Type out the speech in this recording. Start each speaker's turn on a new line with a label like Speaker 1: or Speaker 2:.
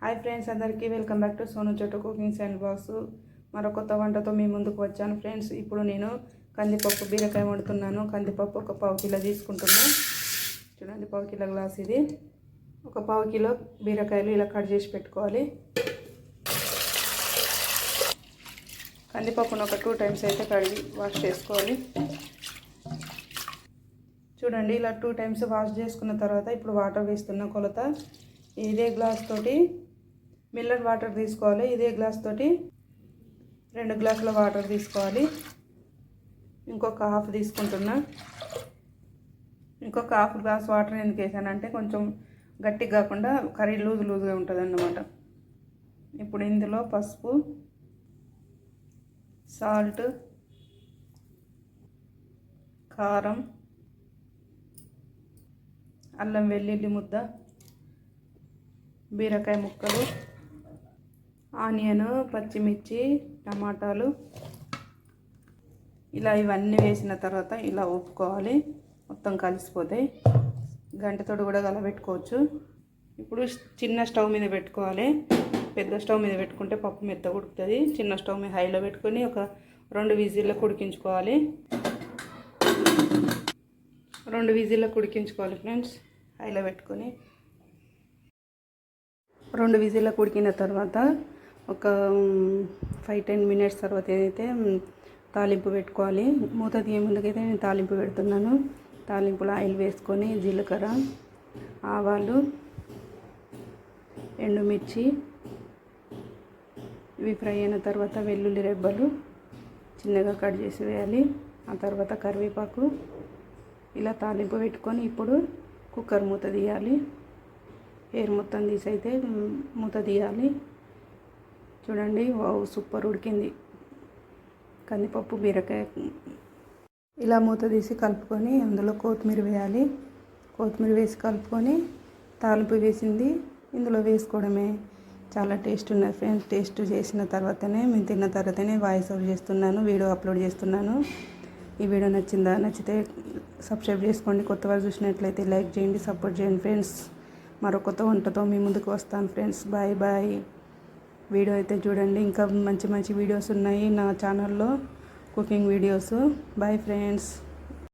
Speaker 1: Hi friends అందరికీ welcome back to Sonu Chotu cooking and box మరో కొత్త వంటతో మీ ముందుకు వచ్చాను. ఫ్రెండ్స్ ఇప్పుడు నేను కందిపప్పు బీరకాయ వండుతున్నాను. కందిపప్పు ఒక పావు కిలో తీసుకుంటున్నాను చూడండి పావు కిలో గ్లాస్ ఇది. ఒక పావు కిలో బీరకాయలు ఇలా కట్ చేసి పెట్టుకోవాలి. కందిపప్పును ఒక టూ టైమ్స్ అయితే కడిగి వాష్ చేసుకోవాలి. చూడండి ఇలా టూ టైమ్స్ వాష్ చేసుకున్న తర్వాత ఇప్పుడు వాటర్ వేస్తున్న కొలత. ఇదే గ్లాస్ తోటి మిల్లర్ వాటర్ తీసుకోవాలి. ఇదే గ్లాస్ తోటి రెండు గ్లాసుల వాటర్ తీసుకోవాలి. ఇంకొక హాఫ్ తీసుకుంటున్నా. ఇంకొక హాఫ్ గ్లాస్ వాటర్ ఎందుకు వేసానంటే కొంచెం గట్టిగా కాకుండా కర్రీ లూజ్ లూజ్గా ఉంటుంది అన్నమాట ఇప్పుడు ఇందులో పసుపు సాల్ట్ కారం అల్లం వెల్లుల్లి ముద్ద బీరకాయ ముక్కలు ఆనియన్ పచ్చిమిర్చి టమాటాలు. ఇలా ఇవన్నీ వేసిన తర్వాత ఇలా ఒప్పుకోవాలి. మొత్తం కలిసిపోతాయి గంటతోడు కూడా కలబెట్టుకోవచ్చు. ఇప్పుడు చిన్న స్టవ్ మీద పెట్టుకోవాలి. పెద్ద స్టవ్ మీద పెట్టుకుంటే పప్పు మెత్త ఉడుకుతుంది. చిన్న స్టవ్ మీద హైలో పెట్టుకొని ఒక రెండు విజిల్లో ఉడికించుకోవాలి రెండు విజిల్లో ఉడికించుకోవాలి ఫ్రెండ్స్. హైలో పెట్టుకొని. రెండు విజిల్లో ఉడికిన తర్వాత ఒక ఫైవ్ టెన్ మినిట్స్ తర్వాత ఏదైతే తాలింపు పెట్టుకోవాలి మూత తీయ ముందుకైతే నేను తాలింపు పెడుతున్నాను. తాలింపులో ఆయిల్ వేసుకొని జీలకర్ర ఆవాలు ఎండుమిర్చి ఇవి ఫ్రై అయిన తర్వాత వెల్లుల్లి రెబ్బలు చిన్నగా కట్ చేసి వేయాలి. ఆ తర్వాత కరివేపాకు ఇలా తాలింపు పెట్టుకొని ఇప్పుడు కుక్కర్ మూత తీయాలి. ఎయిర్ మొత్తం తీసి అయితే మూత తీయాలి. చూడండి వావ్ సూపర్ ఉడికింది. కందిపప్పు బీరకాయ. ఇలా మూత తీసి కలుపుకొని అందులో కొత్తిమీర వేయాలి. కొత్తిమీర వేసి కలుపుకొని తాలింపు వేసింది. ఇందులో వేసుకోవడమే. చాలా టేస్ట్ ఉన్నది ఫ్రెండ్స్. టేస్ట్ చేసిన తర్వాతనే మేము తిన్న తర్వాతనే వాయిస్ ఓవర్ చేస్తున్నాను వీడియో అప్లోడ్ చేస్తున్నాను. ఈ వీడియో నచ్చిందా? నచ్చితే సబ్స్క్రైబ్ చేసుకోండి. కొత్త వారు చూసినట్లయితే లైక్ చేయండి సపోర్ట్ చేయండి ఫ్రెండ్స్. మరో కొత్త వంటతో మీ ముందుకు వస్తాను ఫ్రెండ్స్. Bye bye. వీడియో అయితే చూడండి. ఇంకా మంచి మంచి వీడియోస్ ఉన్నాయి నా ఛానల్లో కుకింగ్ వీడియోస్. Bye friends